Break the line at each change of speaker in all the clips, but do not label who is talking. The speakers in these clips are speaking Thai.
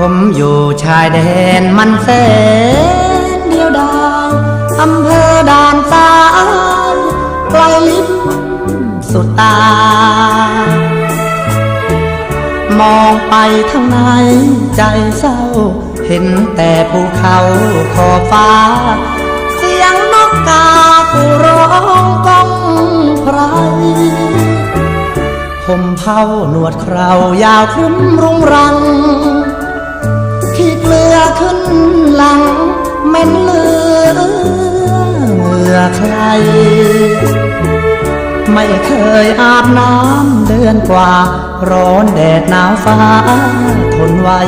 ผมอยู่ชายแดนมันแสนเดียวดายอำเภอด่านซ้ายไกลลิบสุดตา มองไปทางไหนใจเศร้า เห็นแต่ภูเขาขอฟ้า เสียงนกกาผู้ร้องก้องไพรผมเผาหนวดเครายาวครึ้มรุงรัง หลังเม็นเลือเหงื่อใคร ไม่เคยอาบน้ำเดือนกว่า ร้อนแดดหนาวฟ้าทนไว้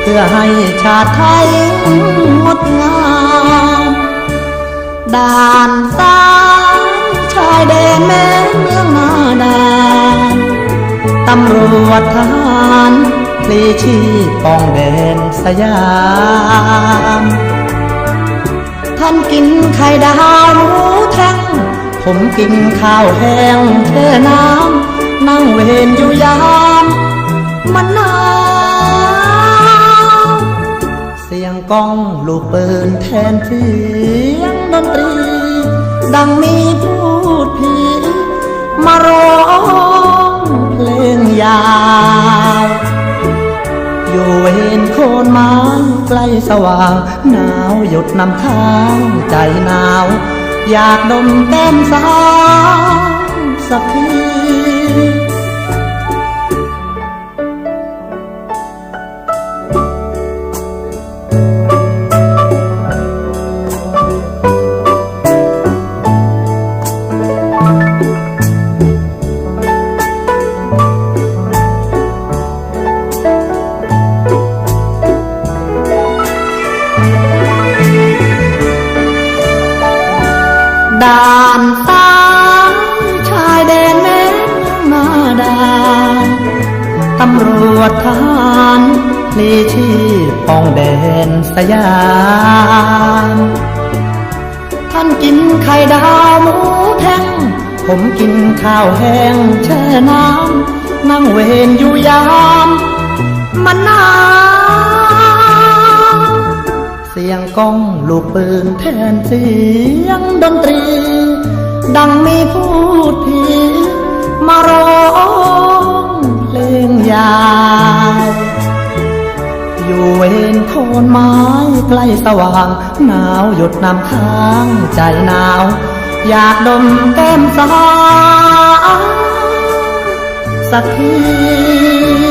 เพื่อให้ชาติไทยงดงามด่านซ้ายชายแดนแม่เมืองนาดานตำรวจทหาร ลีชีปองแดนสยาม ท่านกินไข่ดาวหมูแท่งผมกินข้าวแห้งแช่น้ำ นั่งเวรอยู่ยามมันหนาวเสียงก้องลูกปืนแทนเสียงดนตรี ดังมีพูดผีมาร้องเพลงยา เวนโคนไม้ใกล้สว่าง หนาวหยดนำทางใจหนาว อยากดมแก้มสาวสักที ด่านซ้ายชายแดนแม่เมืองนาดานตำรวจทหารพลีชีพป้องแดนสยามท่านกินไข่ดาวหมูแท่งผมกินข้าวแห้งแช่น้ำนั่งเวรอยู่ยาม มันนาว เสียงก้องลูกปืนแทนเสียงดนตรี ดังมีพูดผีมาร้องเพลงยาวอยู่เวนโคนไม้ใกล้สว่าง หนาวหยดน้ำค้างใจหนาว อยากดมแก้มสาวสักที